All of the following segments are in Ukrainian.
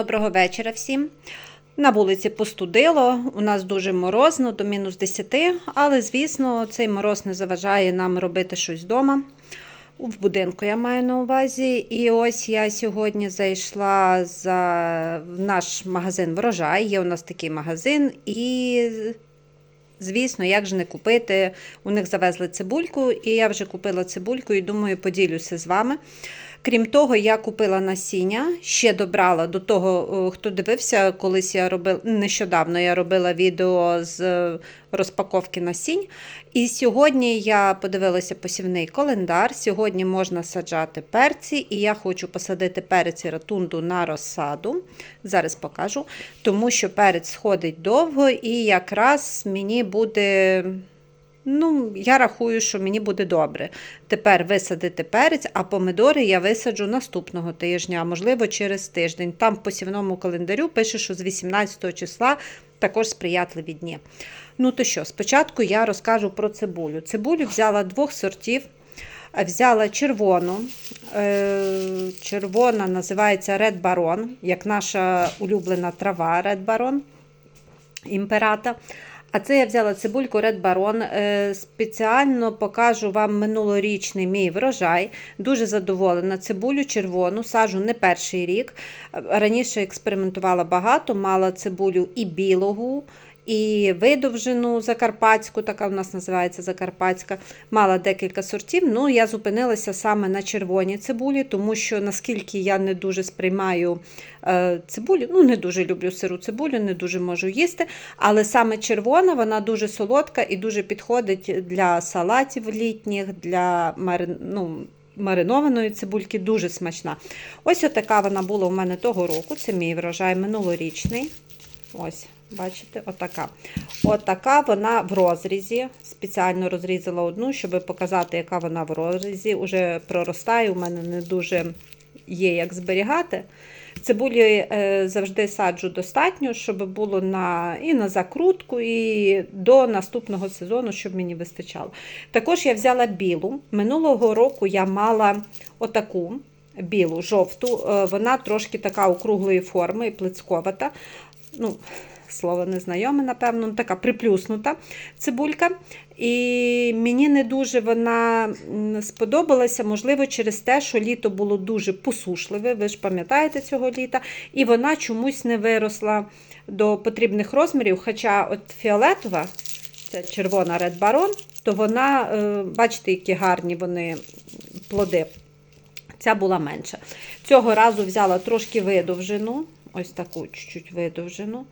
Доброго вечора всім. На вулиці постудило, у нас дуже морозно, до мінус 10, але, звісно, цей мороз не заважає нам робити щось вдома. В будинку я маю на увазі. І ось я сьогодні зайшла за наш магазин Врожай. Є у нас такий магазин, і, звісно, як же не купити. У них завезли цибульку, і я вже купила цибульку і думаю, поділюся з вами. Крім того, я купила насіння, ще добрала до того, хто дивився, колись я робила нещодавно я робила відео з е, розпаковки насінь. І сьогодні я подивилася посівний календар. Сьогодні можна саджати перці, і я хочу посадити перець і ратунду на розсаду. Зараз покажу, тому що перець сходить довго, і якраз мені буде. Ну, я рахую, що мені буде добре. Тепер висадити перець, а помидори я висаджу наступного тижня, можливо через тиждень. Там в посівному календарю пише, що з 18 числа також сприятливі дні. Ну то що, спочатку я розкажу про цибулю. Цибулю взяла двох сортів. Взяла червону. Е, Червона називається Red Baron, як наша улюблена трава Red Baron імперата. А це я взяла цибульку Red Baron. Е, Спеціально покажу вам минулорічний мій врожай. Дуже задоволена. Цибулю червону, сажу не перший рік. Раніше експериментувала багато, мала цибулю і білого, і видовжену закарпатську, така в нас називається закарпатська. Мала декілька сортів. Ну, я зупинилася саме на червоній цибулі, тому що наскільки я не дуже сприймаю е, цибулю, ну не дуже люблю сиру цибулю, не дуже можу їсти. Але саме червона, вона дуже солодка і дуже підходить для салатів літніх, для ну, маринованої цибульки, дуже смачна. Ось така вона була у мене того року. Це мій врожай минулорічний. Ось. Бачите, отака. Отака вона в розрізі. Спеціально розрізала одну, щоб показати, яка вона в розрізі. Уже проростає, у мене не дуже є як зберігати. Цибулі е, завжди саджу достатньо, щоб було на, і на закрутку, і до наступного сезону, щоб мені вистачало. Також я взяла білу. Минулого року я мала отаку білу, жовту. Е, вона трошки така округлої форми і плицьковата. Ну, Слово незнайоме, напевно, ну, така приплюснута цибулька. І мені не дуже вона сподобалася, можливо, через те, що літо було дуже посушливе, ви ж пам'ятаєте цього літа, і вона чомусь не виросла до потрібних розмірів. Хоча от фіолетова, це червона Red Baron, то вона, е, бачите, які гарні вони плоди. Ця була менша. Цього разу взяла трошки видовжену, ось таку чуть-чуть видовжену.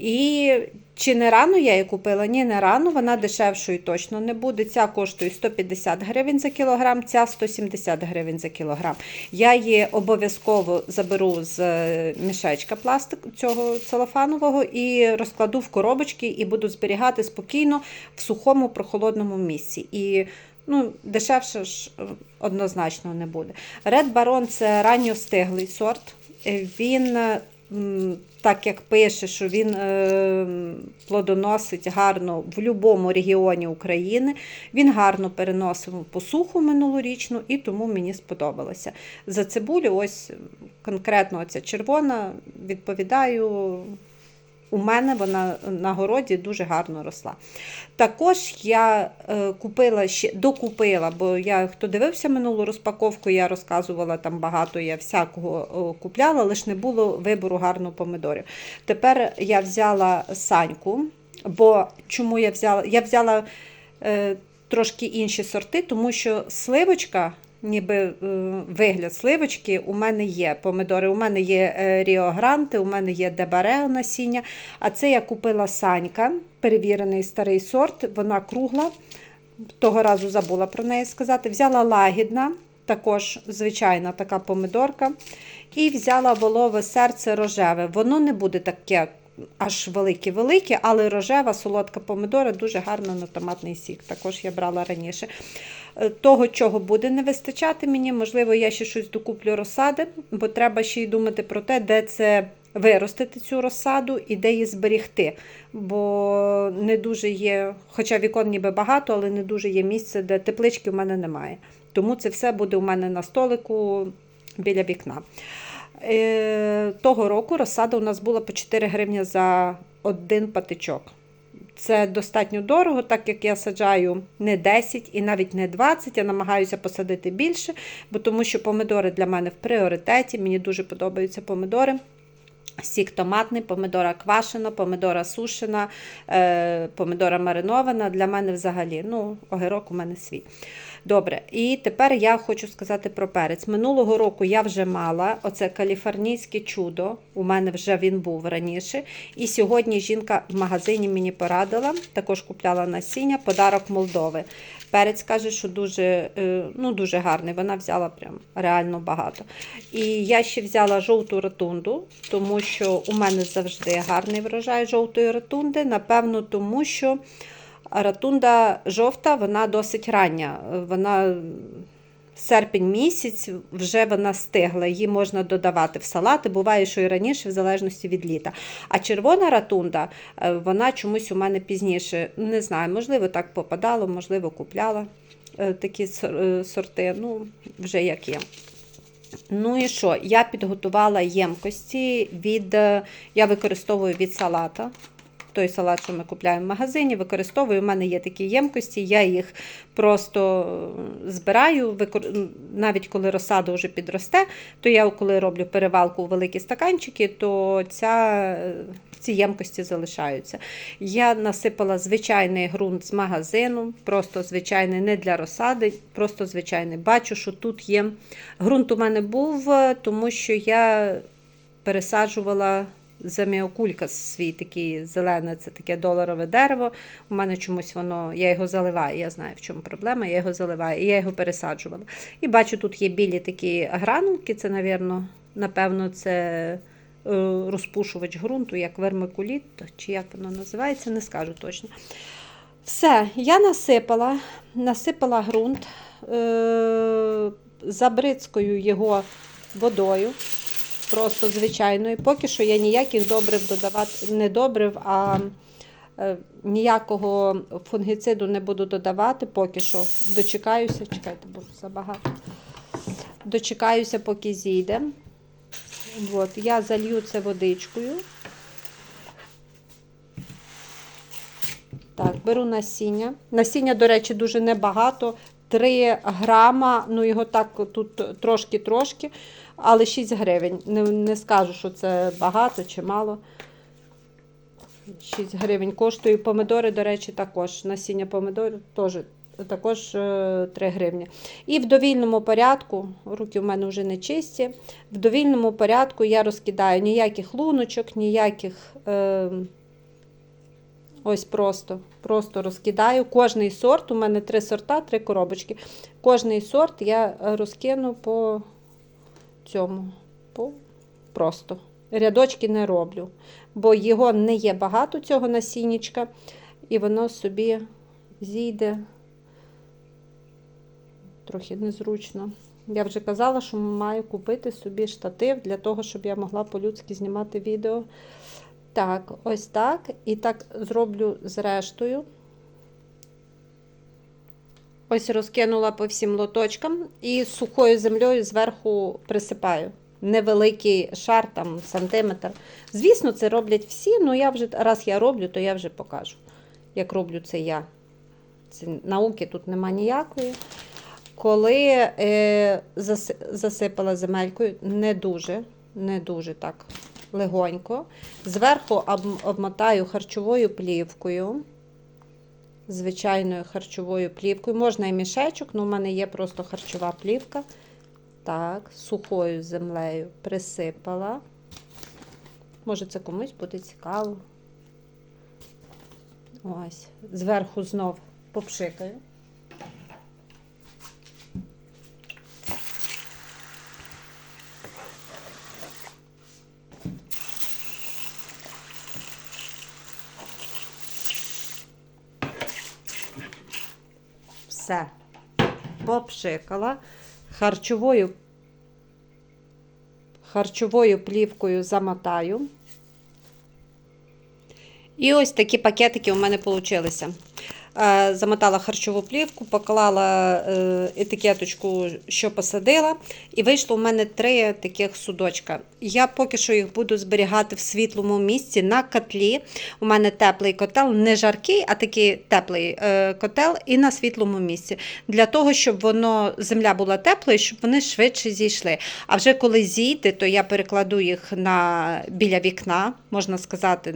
І чи не рано я її купила? Ні, не рано, вона дешевшою точно не буде. Ця коштує 150 гривень за кілограм, ця 170 гривень за кілограм. Я її обов'язково заберу з е, мішечка пластику цього целофанового і розкладу в коробочки і буду зберігати спокійно в сухому прохолодному місці. І ну, Дешевше ж е, однозначно не буде. Red Baron це ранньостиглий сорт. Він так як пише, що він е, плодоносить гарно в будь-якому регіоні України. Він гарно переносив посуху минулорічну і тому мені сподобалося. За цибулю, ось конкретно ця червона, відповідаю. У мене вона на городі дуже гарно росла. Також я е, купила ще докупила, бо я хто дивився минулу розпаковку, я розказувала там багато, я всякого купляла, лише не було вибору гарного помидорів. Тепер я взяла саньку, бо чому я взяла? Я взяла е, трошки інші сорти, тому що сливочка ніби е, вигляд сливочки у мене є. Помидори, у мене є Ріо Гранти, у мене є Дебарео насіння. А це я купила санька, перевірений старий сорт, вона кругла. Того разу забула про неї сказати. Взяла лагідна, також звичайна така помидорка. І взяла волове серце рожеве. Воно не буде таке аж велике-велике, але рожева солодка помидора дуже гарна на томатний сік. Також я брала раніше. Е, того, чого буде не вистачати мені, можливо, я ще щось докуплю розсади, бо треба ще й думати про те, де це виростити цю розсаду і де її зберігти. Бо не дуже є, хоча вікон ніби багато, але не дуже є місце, де теплички в мене немає. Тому це все буде у мене на столику біля вікна. Е, Того року розсада у нас була по 4 гривні за один патичок. Це достатньо дорого, так як я саджаю не 10 і навіть не 20, я намагаюся посадити більше, бо тому що помидори для мене в пріоритеті. Мені дуже подобаються помидори. Сік томатний, помидора квашена, помидора сушена, е, помидора маринована. Для мене взагалі, ну, огірок у мене свій. Добре, і тепер я хочу сказати про перець. Минулого року я вже мала оце каліфорнійське чудо. У мене вже він був раніше. І сьогодні жінка в магазині мені порадила, також купляла насіння, подарок Молдови. Перець каже, що дуже, е, ну, дуже гарний. Вона взяла прям реально багато. І я ще взяла жовту ротунду, тому що у мене завжди гарний врожай жовтої ротунди. Напевно, тому що ротунда жовта, вона досить рання. Вона серпень місяць вже вона стигла, її можна додавати в салати. Буває, що і раніше, в залежності від літа. А червона ратунда, е, вона чомусь у мене пізніше. Не знаю, можливо, так попадало, можливо, купляла е, такі е, сорти. Ну, вже як є. Ну і що? Я підготувала ємкості від. Я використовую від салата. Той салат, що ми купляємо в магазині, використовую. У мене є такі ємкості, я їх просто е, збираю. Навіть коли розсада вже підросте, то я коли роблю перевалку у великі стаканчики, то ця, е, ці ємкості залишаються. Я насипала звичайний ґрунт з магазину, просто звичайний, не для розсади, просто звичайний. Бачу, що тут є. Ґрунт у мене був, е, тому що я пересаджувала заміокулька свій такий зелене, це таке доларове дерево. У мене чомусь воно, я його заливаю, я знаю, в чому проблема, я його заливаю, і я його пересаджувала. І бачу, тут є білі такі гранулки, це, навірно, напевно, це е, розпушувач ґрунту, як вермикуліт, чи як воно називається, не скажу точно. Все, я насипала, насипала ґрунт, е, забризкою його водою, просто звичайною. Поки що я ніяких добрив додавати, не добрив, а е, ніякого фунгіциду не буду додавати, поки що дочекаюся, чекайте, бо забагато. Дочекаюся, поки зійде. От, я залью це водичкою. Так, беру насіння. Насіння, до речі, дуже небагато. 3 грама, ну його так тут трошки-трошки, але 6 гривень. Не, не скажу, що це багато чи мало. 6 гривень коштує. Помидори, до речі, також. Насіння помидорів теж також е, 3 гривні. І в довільному порядку, руки в мене вже не чисті, в довільному порядку я розкидаю ніяких луночок, ніяких. Е, Ось просто, просто розкидаю. Кожний сорт, у мене три сорта, три коробочки. Кожний сорт я розкину по цьому. Просто. Рядочки не роблю, бо його не є багато, цього насіннячка, і воно собі зійде трохи незручно. Я вже казала, що маю купити собі штатив для того, щоб я могла по-людськи знімати відео. Так, ось так. І так зроблю з рештою. Ось розкинула по всім лоточкам і сухою землею зверху присипаю. Невеликий шар, там сантиметр. Звісно, це роблять всі, але я вже раз я роблю, то я вже покажу, як роблю це я. Це, науки тут нема ніякої. Коли е, засипала земелькою, не дуже, не дуже так легонько. Зверху обмотаю харчовою плівкою. Звичайною харчовою плівкою. Можна і мішечок, але в мене є просто харчова плівка. Так, сухою землею присипала. Може, це комусь буде цікаво. Ось. Зверху знов попшикаю. Все. Попшикала. Харчовою, харчовою плівкою замотаю. І ось такі пакетики у мене вийшли. Е, Замотала харчову плівку, поклала е, етикеточку, що посадила, і вийшло у мене три таких судочка. Я поки що їх буду зберігати в світлому місці на котлі. У мене теплий котел, не жаркий, а такий теплий е, котел і на світлому місці. Для того, щоб воно земля була теплою, щоб вони швидше зійшли. А вже коли зійде, то я перекладу їх на біля вікна, можна сказати.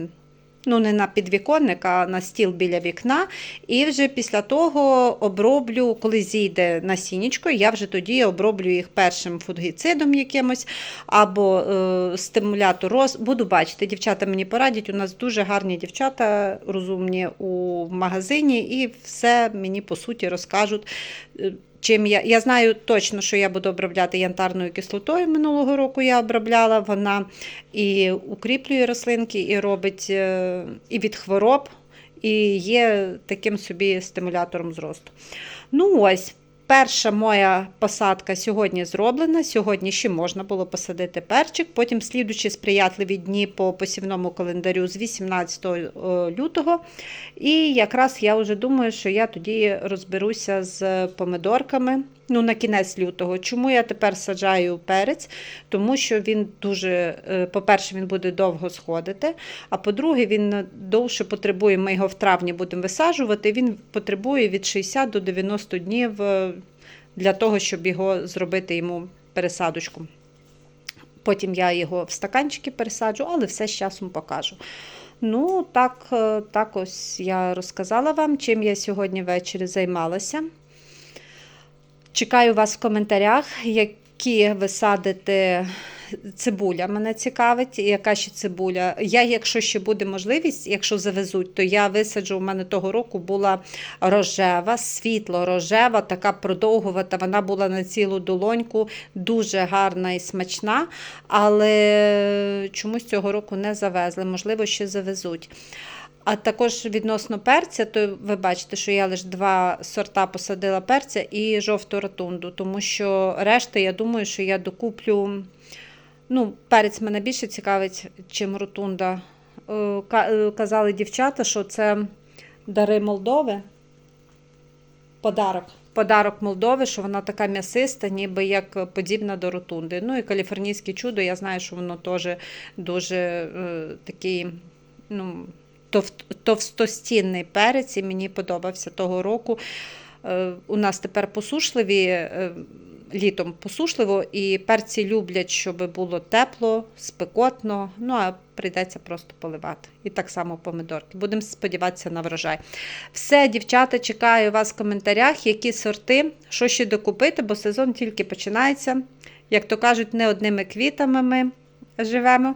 Ну, не на підвіконник, а на стіл біля вікна. І вже після того оброблю, коли зійде насіннячко, я вже тоді оброблю їх першим фунгіцидом якимось або е, стимулятор роз. Буду бачити, дівчата мені порадять. У нас дуже гарні дівчата, розумні у магазині, і все мені по суті розкажуть. Чим я, я знаю точно, що я буду обробляти янтарною кислотою. Минулого року я обробляла. Вона і укріплює рослинки, і робить е, і від хвороб, і є таким собі стимулятором зросту. Ну ось, перша моя посадка сьогодні зроблена. Сьогодні ще можна було посадити перчик. Потім слідучі сприятливі дні по посівному календарю з 18 лютого. І якраз я вже думаю, що я тоді розберуся з помидорками. Ну, на кінець лютого. Чому я тепер саджаю перець? Тому що він дуже, е, по-перше, він буде довго сходити, а по-друге, він довше потребує, ми його в травні будемо висаджувати, він потребує від 60 до 90 днів е, для того, щоб його зробити йому пересадочку. Потім я його в стаканчики пересаджу, але все з часом покажу. Ну, так, е, так ось я розказала вам, чим я сьогодні ввечері займалася. Чекаю вас в коментарях, які ви садите цибуля. Мене цікавить, яка ще цибуля. Я, якщо ще буде можливість, якщо завезуть, то я висаджу. У мене того року була рожева, світло рожева, така продовгувата. Вона була на цілу долоньку, дуже гарна і смачна, але чомусь цього року не завезли. Можливо, ще завезуть. А також відносно перця, то ви бачите, що я лише два сорта посадила перця і жовту ротунду, тому що решта, я думаю, що я докуплю. Ну, перець мене більше цікавить, чим ротунда. Е, е, Казали дівчата, що це дари Молдови. Подарок. Подарок Молдови, що вона така м'ясиста, ніби як подібна до ротунди. Ну і каліфорнійське чудо, я знаю, що воно теж дуже е, такий, ну, товстостінний перець, і мені подобався того року. Е, У нас тепер посушливі, е, літом посушливо, і перці люблять, щоб було тепло, спекотно. Ну а прийдеться просто поливати. І так само помидорки. Будемо сподіватися на врожай. Все, дівчата, чекаю вас в коментарях, які сорти, що ще докупити, бо сезон тільки починається. Як то кажуть, не одними квітами ми живемо.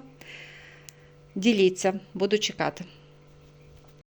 Діліться, буду чекати.